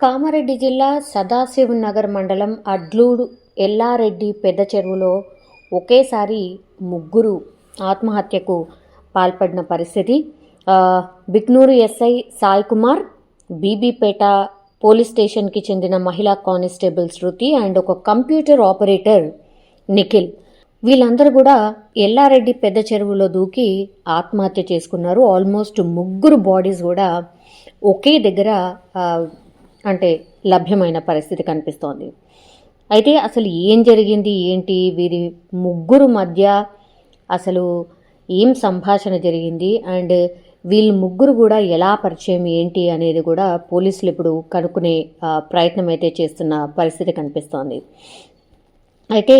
కామారెడ్డి జిల్లా సదాశివనగర్ మండలం అడ్లూడు ఎల్లారెడ్డి పెద్ద చెరువులో ఒకేసారి ముగ్గురు ఆత్మహత్యకు పాల్పడిన పరిస్థితి. బిక్నూరు ఎస్ఐ సాయి కుమార్ బీబీపేట పోలీస్ స్టేషన్కి చెందిన మహిళా కానిస్టేబుల్ శృతి అండ్ ఒక కంప్యూటర్ ఆపరేటర్ నిఖిల్. వీళ్ళందరూ కూడా ఎల్లారెడ్డి పెద్ద చెరువులో దూకి ఆత్మహత్య చేసుకున్నారు. ఆల్మోస్ట్ ముగ్గురు బాడీస్ కూడా ఒకే దగ్గర అంటే లభ్యమైన పరిస్థితి కనిపిస్తోంది. అయితే అసలు ఏం జరిగింది? ఏంటి? వీరి ముగ్గురు మధ్య అసలు ఏం సంభాషణ జరిగింది? అండ్ వీళ్ళు ముగ్గురు కూడా ఎలా పరిచయం? ఏంటి అనేది కూడా పోలీసులు ఇప్పుడు కనుక్కునే ప్రయత్నం అయితే చేస్తున్న పరిస్థితి కనిపిస్తోంది. అయితే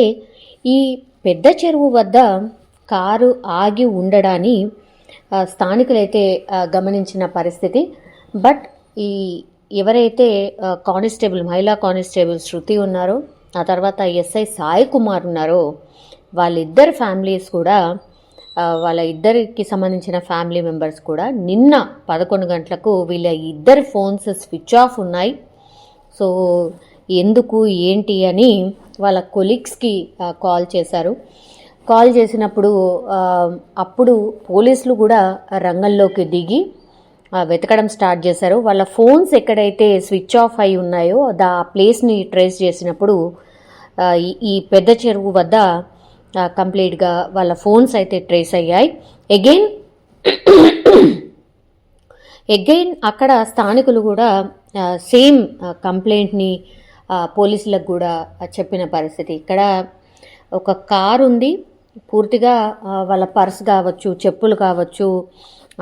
ఈ పెద్ద చెరువు వద్ద కారు ఆగి ఉండడాన్ని స్థానికులైతే గమనించిన పరిస్థితి. బట్ ఈ ఎవరైతే కానిస్టేబుల్ మహిళా కానిస్టేబుల్ శృతి ఉన్నారో ఆ తర్వాత ఎస్ఐ సాయి కుమార్ ఉన్నారో వాళ్ళిద్దరు ఫ్యామిలీస్ కూడా వాళ్ళ ఇద్దరికి సంబంధించిన ఫ్యామిలీ మెంబర్స్ కూడా నిన్న పదకొండు గంటలకు వీళ్ళ ఇద్దరు ఫోన్స్ స్విచ్ ఆఫ్ ఉన్నాయి. సో ఎందుకు ఏంటి అని వాళ్ళ కొలీగ్స్కి కాల్ చేశారు. కాల్ చేసినప్పుడు అప్పుడు పోలీసులు కూడా రంగంలోకి దిగి వెతకడం స్టార్ట్ చేశారు. వాళ్ళ ఫోన్స్ ఎక్కడైతే స్విచ్ ఆఫ్ అయి ఉన్నాయో దా ప్లేస్ని ట్రేస్ చేసినప్పుడు ఈ- పెద్ద చెరువు వద్ద కంప్లీట్గా వాళ్ళ ఫోన్స్ అయితే ట్రేస్ అయ్యాయి. అగైన్ అగైన్ అక్కడ స్థానికులు కూడా సేమ్ కంప్లైంట్ని పోలీసులకు కూడా చెప్పిన పరిస్థితి. ఇక్కడ ఒక కారు ఉంది పూర్తిగా వాళ్ళ పర్స్ కావచ్చు చెప్పులు కావచ్చు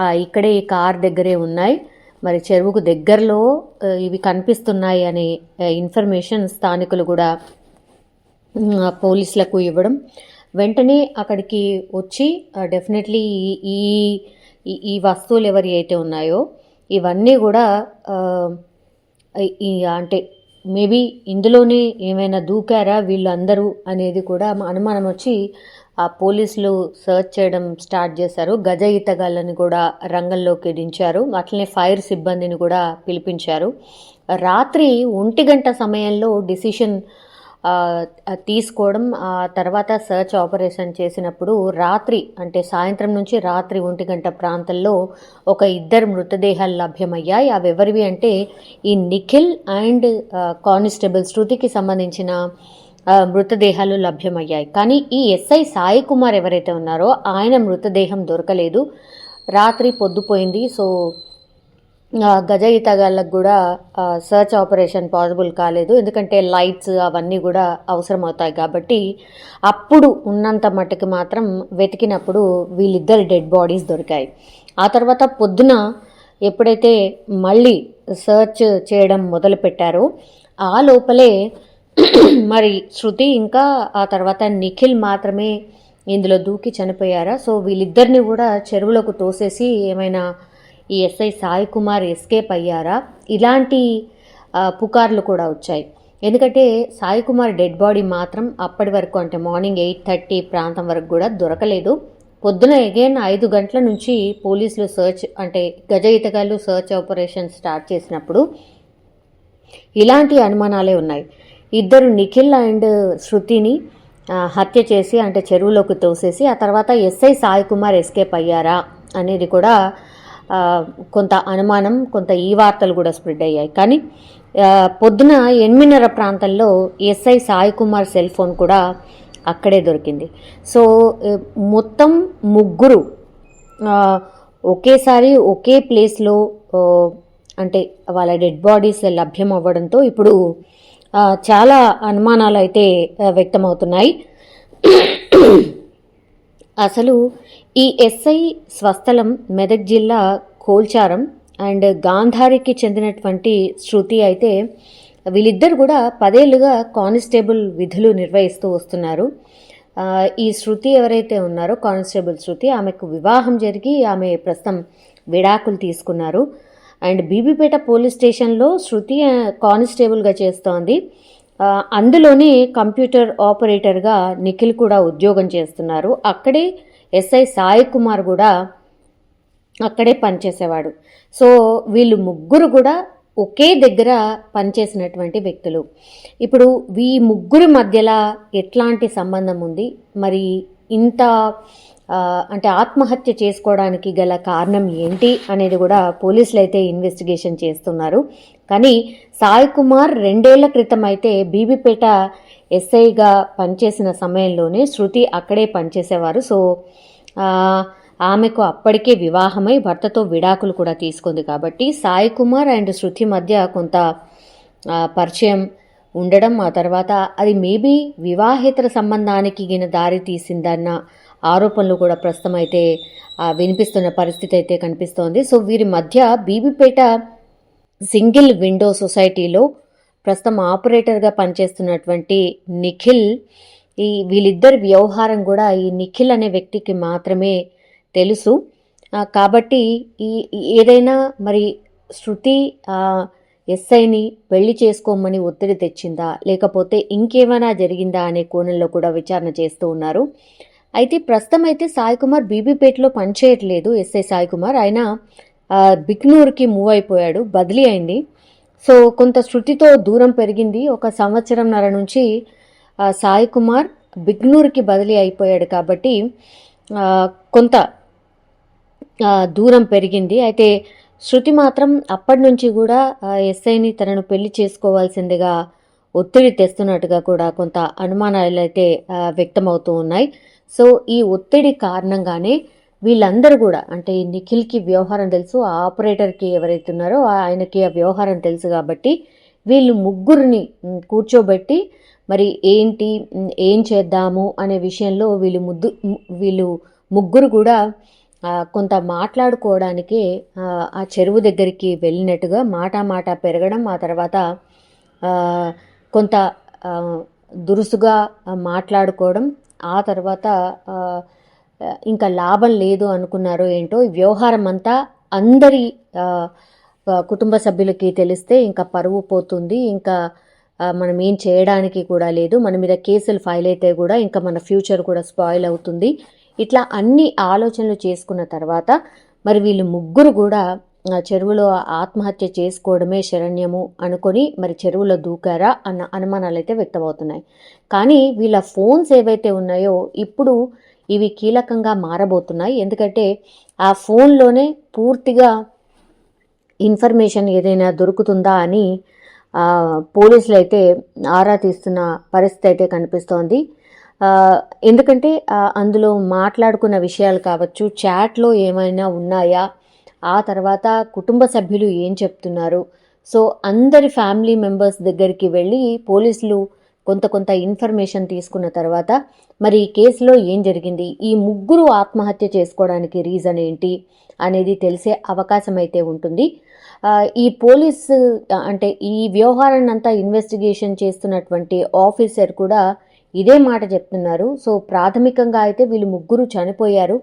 ఇక్కడే ఈ కార్ దగ్గరే ఉన్నాయి. మరి చెరువుకు దగ్గరలో ఇవి కనిపిస్తున్నాయి అనే ఇన్ఫర్మేషన్ స్థానికులు కూడా పోలీసులకు ఇవ్వడం. వెంటనే అక్కడికి వచ్చి డెఫినెట్లీ ఈ ఈ- ఈ వస్తువులు ఎవరి అయితే ఉన్నాయో ఇవన్నీ కూడా ఈ- అంటే మేబీ ఇందులోనే ఏమైనా దూకారా వీళ్ళందరూ అనేది కూడా అనుమానం వచ్చి ఆ పోలీసులు సర్చ్ చేయడం స్టార్ట్ చేశారు. గజ ఈతగాళ్ళని కూడా రంగంలోకి దించారు. అట్లనే ఫైర్ సిబ్బందిని కూడా పిలిపించారు. రాత్రి ఒంటి గంట సమయంలో డిసిషన్ తీసుకోవడం ఆ తర్వాత సర్చ్ ఆపరేషన్ చేసినప్పుడు రాత్రి అంటే సాయంత్రం నుంచి రాత్రి ఒంటి గంట ప్రాంతంలో ఒక ఇద్దరు మృతదేహాలు లభ్యమయ్యాయి. అవి ఎవరివి అంటే ఈ నిఖిల్ అండ్ కానిస్టేబుల్ శృతికి సంబంధించిన మృతదేహాలు లభ్యమయ్యాయి. కానీ ఈ ఎస్ఐ సాయి కుమార్ ఎవరైతే ఉన్నారో ఆయన మృతదేహం దొరకలేదు. రాత్రి పొద్దుపోయింది. సో గజ ఈతగాళ్ళకు కూడా సర్చ్ ఆపరేషన్ పాసిబుల్ కాలేదు. ఎందుకంటే లైట్స్ అవన్నీ కూడా అవసరం అవుతాయి కాబట్టి అప్పుడు ఉన్నంత మట్టుకు మాత్రం వెతికినప్పుడు వీళ్ళిద్దరు డెడ్ బాడీస్ దొరికాయి. ఆ తర్వాత పొద్దున ఎప్పుడైతే మళ్ళీ సర్చ్ చేయడం మొదలుపెట్టారో ఆ లోపలే మరి శృతి ఇంకా ఆ తర్వాత నిఖిల్ మాత్రమే ఇందులో దూకి చనిపోయారా? సో వీళ్ళిద్దరిని కూడా చెరువులోకి తోసేసి ఏమైనా ఈ ఎస్ఐ సాయి కుమార్ ఎస్కేప్ అయ్యారా? ఇలాంటి పుకార్లు కూడా వచ్చాయి. ఎందుకంటే సాయి కుమార్ డెడ్ బాడీ మాత్రం అప్పటి వరకు అంటే మార్నింగ్ ఎయిట్ థర్టీ ప్రాంతం వరకు కూడా దొరకలేదు. పొద్దున అగైన్ ఐదు గంటల నుంచి పోలీసులు సర్చ్ అంటే గజ ఇతగాళ్ళు సర్చ్ ఆపరేషన్ స్టార్ట్ చేసినప్పుడు ఇలాంటి అనుమానాలే ఉన్నాయి. ఇద్దరు నిఖిల్ అండ్ శృతిని హత్య చేసి అంటే చెరువులోకి తోసేసి ఆ తర్వాత ఎస్ఐ సాయి కుమార్ ఎస్కేప్ అయ్యారా అనేది కూడా కొంత అనుమానం కొంత ఈ వార్తలు కూడా స్ప్రెడ్ అయ్యాయి. కానీ పొద్దున ఎనిమిదిన్నర ప్రాంతంలో SI Sai Kumar cell phone కూడా అక్కడే దొరికింది. సో మొత్తం ముగ్గురు ఒకేసారి ఒకే ప్లేస్లో అంటే వాళ్ళ డెడ్ బాడీస్ లభ్యం అవ్వడంతో ఇప్పుడు చాలా అనుమానాలు అయితే వ్యక్తమవుతున్నాయి. అసలు ఈ ఎస్ఐ స్వస్థలం మెదక్ జిల్లా కోల్చారం అండ్ గాంధారికి చెందినటువంటి శృతి అయితే వీళ్ళిద్దరు కూడా పదేళ్ళుగా కానిస్టేబుల్ విధులు నిర్వహిస్తూ వస్తున్నారు. ఈ శృతి ఎవరైతే ఉన్నారో కానిస్టేబుల్ శృతి ఆమెకు వివాహం జరిగి ఆమె ప్రస్తుతం విడాకులు తీసుకున్నారు. అండ్ బీబీపేట పోలీస్ స్టేషన్లో శృతి కానిస్టేబుల్గా చేస్తోంది. అందులోనే కంప్యూటర్ ఆపరేటర్గా నిఖిల్ కూడా ఉద్యోగం చేస్తున్నారు. అక్కడే ఎస్ఐ సాయి కుమార్ కూడా అక్కడే పనిచేసేవాడు. సో వీళ్ళు ముగ్గురు కూడా ఒకే దగ్గర పనిచేసినటువంటి వ్యక్తులు. ఇప్పుడు ఈ ముగ్గురి మధ్యలో ఎట్లాంటి సంబంధం ఉంది? మరి ఇంత అంటే ఆత్మహత్య చేసుకోవడానికి గల కారణం ఏంటి అనేది కూడా పోలీసులు అయితే ఇన్వెస్టిగేషన్ చేస్తున్నారు. కానీ సాయి కుమార్ రెండేళ్ళ క్రితం అయితే బీబీపేట ఎస్ఐగా పనిచేసిన సమయంలోనే శృతి అక్కడే పనిచేసేవారు. సో ఆమెకు అప్పటికే వివాహమై భర్తతో విడాకులు కూడా తీసుకుంది కాబట్టి సాయి కుమార్ అండ్ శృతి మధ్య కొంత పరిచయం ఉండడం ఆ తర్వాత అది మేబీ వివాహేతర సంబంధానికి గిన దారి తీసిందన్న ఆరోపణలు కూడా ప్రస్తుతం అయితే వినిపిస్తున్న పరిస్థితి అయితే కనిపిస్తోంది. సో వీరి మధ్య బీబీపేట సింగిల్ విండో సొసైటీలో ప్రస్తుతం ఆపరేటర్గా పనిచేస్తున్నటువంటి నిఖిల్ ఈ వీళ్ళిద్దరి వ్యవహారం కూడా ఈ నిఖిల్ అనే వ్యక్తికి మాత్రమే తెలుసు. కాబట్టి ఈ ఏదైనా మరి శృతి ఎస్ఐని పెళ్ళి చేసుకోమని ఒత్తిడి తెచ్చిందా? లేకపోతే ఇంకేమైనా జరిగిందా అనే కోణంలో కూడా విచారణ చేస్తూ ఉన్నారు. అయితే ప్రస్తుతం అయితే సాయి కుమార్ బీబీపేటలో పనిచేయట్లేదు ఎస్ఐ సాయి కుమార్ ఆయన బిక్నూర్కి మూవ్ అయిపోయాడు బదిలీ అయింది. సో కొంత శృతితో దూరం పెరిగింది. ఒక సంవత్సరంన్నర నుంచి సాయి కుమార్ బిగ్నూర్కి బదిలీ అయిపోయాడు కాబట్టి కొంత దూరం పెరిగింది. అయితే శృతి మాత్రం అప్పటి నుంచి కూడా ఎస్ఐని తనను పెళ్ళి చేసుకోవాల్సిందిగా ఒత్తిడి తెస్తున్నట్టుగా కూడా కొంత అనుమానాలు అయితే వ్యక్తమవుతూ ఉన్నాయి. సో ఈ ఒత్తిడి కారణంగానే వీళ్ళందరూ కూడా అంటే నిఖిల్కి వ్యవహారం తెలుసు ఆ ఆపరేటర్కి ఎవరైతే ఉన్నారో ఆయనకి ఆ వ్యవహారం తెలుసు కాబట్టి వీళ్ళు ముగ్గురిని కూర్చోబెట్టి మరి ఏంటి ఏం చేద్దాము అనే విషయంలో వీళ్ళు ముద్దు వీళ్ళు ముగ్గురు కూడా కొంత మాట్లాడుకోవడానికి ఆ, చెరువు దగ్గరికి వెళ్ళినట్టుగా మాట మాట పెరగడం ఆ తర్వాత కొంత దురుసుగా మాట్లాడుకోవడం ఆ తర్వాత ఇంకా లాభం లేదు అనుకున్నారో ఏంటో ఈ వ్యవహారం అంతా అందరి కుటుంబ సభ్యులకి తెలిస్తే ఇంకా పరువు పోతుంది. ఇంకా మనం ఏం చేయడానికి కూడా లేదు. మన మీద కేసులు ఫైల్ అయితే కూడా ఇంకా మన ఫ్యూచర్ కూడా స్పాయిల్ అవుతుంది. ఇట్లా అన్ని ఆలోచనలు చేసుకున్న తర్వాత మరి వీళ్ళు ముగ్గురు కూడా చెరువులో ఆత్మహత్య చేసుకోవడమే శరణ్యము అనుకొని మరి చెరువులో దూకారా అన్న అనుమానాలు అయితే వ్యక్తమవుతున్నాయి. కానీ వీళ్ళ ఫోన్స్ ఏవైతే ఉన్నాయో ఇప్పుడు ఇవి కీలకంగా మారబోతున్నాయి. ఎందుకంటే ఆ ఫోన్లోనే పూర్తిగా ఇన్ఫర్మేషన్ ఏదైనా దొరుకుతుందా అని పోలీసులు అయితే ఆరా తీస్తున్న పరిస్థితి అయితే కనిపిస్తోంది. ఎందుకంటే అందులో మాట్లాడుకున్న విషయాలు కావచ్చు చాట్లో ఏమైనా ఉన్నాయా ఆ తర్వాత కుటుంబ సభ్యులు ఏం చెప్తున్నారు? సో అందరి ఫ్యామిలీ మెంబర్స్ దగ్గరికి వెళ్ళి పోలీసులు కొంత కొంత ఇన్ఫర్మేషన్ తీసుకున్న తర్వాత మరి ఈ కేసులో ఏం జరిగింది? ఈ ముగ్గురు ఆత్మహత్య చేసుకోవడానికి రీజన్ ఏంటి? అనేది తెలిసే అవకాశం అయితే ఉంటుంది. ఈ పోలీస్ అంటే ఈ వ్యవహారాన్ని అంతా ఇన్వెస్టిగేషన్ చేస్తున్నటువంటి ఆఫీసర్ కూడా ఇదే మాట చెప్తున్నారు. సో ప్రాథమికంగా అయితే వీళ్ళు ముగ్గురు చనిపోయారు.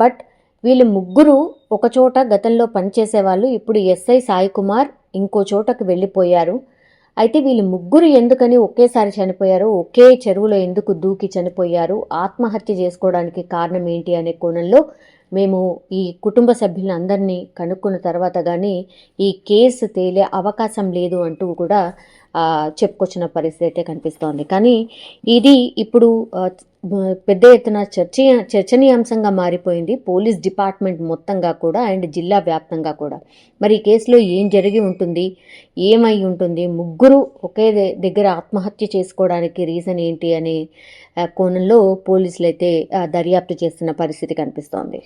బట్ వీళ్ళు ముగ్గురు ఒక చోట గతంలో పనిచేసే వాళ్ళు ఇప్పుడు ఎస్ఐ సాయి కుమార్ ఇంకో చోటకు వెళ్ళిపోయారు. అయితే వీళ్ళు ముగ్గురు ఎందుకని ఒకేసారి చనిపోయారు ఒకే చెరువులో ఎందుకు దూకి చనిపోయారు ఆత్మహత్య చేసుకోవడానికి కారణం ఏంటి అనే కోణంలో మేము ఈ కుటుంబ సభ్యులందరినీ కనుక్కున్న తర్వాత కానీ ఈ కేసు తేలే అవకాశం లేదు అంటూ కూడా చెప్పుకొచ్చిన పరిస్థితి అయితే కనిపిస్తోంది. కానీ ఇది ఇప్పుడు పెద్ద ఎత్తున చర్చ చర్చనీయాంశంగా మారిపోయింది. పోలీస్ డిపార్ట్మెంట్ మొత్తంగా కూడా అండ్ జిల్లా వ్యాప్తంగా కూడా. మరి ఈ కేసులో ఏం జరిగి ఉంటుంది? ఏమై ఉంటుంది? ముగ్గురు ఒకే దగ్గర ఆత్మహత్య చేసుకోవడానికి రీజన్ ఏంటి అనే కోణంలో పోలీసులు అయితే దర్యాప్తు చేస్తున్న పరిస్థితి కనిపిస్తోంది.